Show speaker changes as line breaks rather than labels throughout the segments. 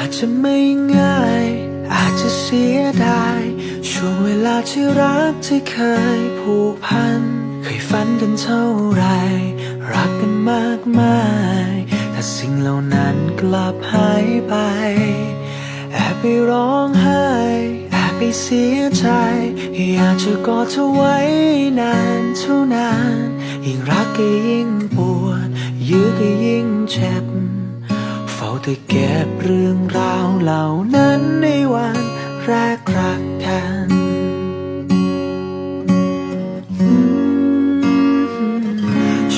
าจจะไม่ง่าย อาจจะเสียดาย ช่วงเวลาที่รักที่เคยผูกพัน เคยฝันกันเท่าไร รักกันมากมาย แต่สิ่งเหล่านั้นกลับหายไป แอบไปร้องไห้ แอบไปเสียใจ อยากจะกอดเธอไว้นานเท่านาน ยิ่งรักก็ยิ่งปวดยื้อก็ยิ่งเจ็บ แต่เก็บเรื่องราวเหล่านั้นในวันแรกรักกัน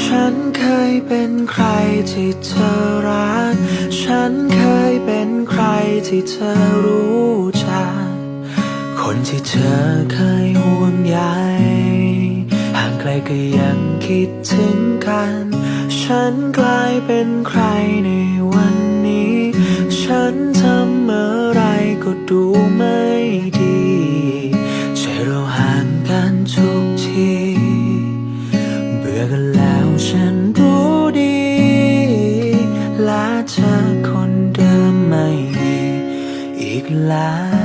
ฉันเคยเป็นใครที่เธอรัก ฉันเคยเป็นใครที่เธอรู้จัก คนที่เธอเคยห่วงใยห่างไกลก็ยังคิดถึงกัน ฉันกลายเป็นใครในวัน ดูไม่ดี ใช่เราห่างกันทุกที เบื่อกันแล้วฉันรู้ดีและเธอคนเดิมไม่มีอีกแล้ว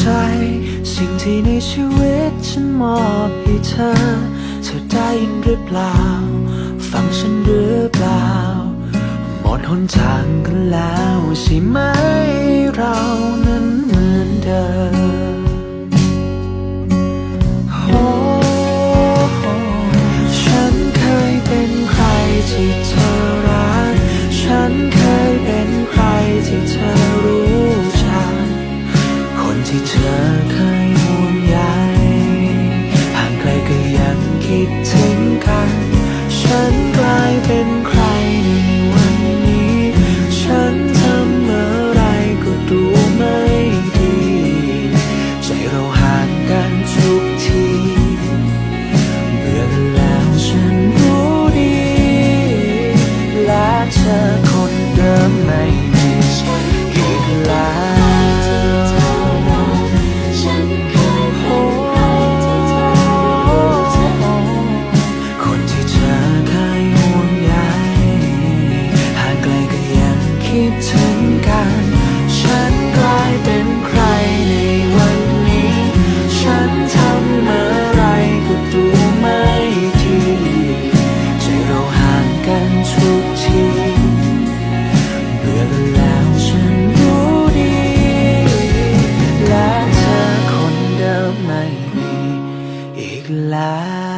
ใจ สิ่งที่ในชีวิตฉันมอบให้เธอ เธอได้ยินหรือเปล่า ฟังฉันหรือเปล่า หมดหนทางกันแล้วใช่ไหมเรานั้นเหมือนเดิม winter light.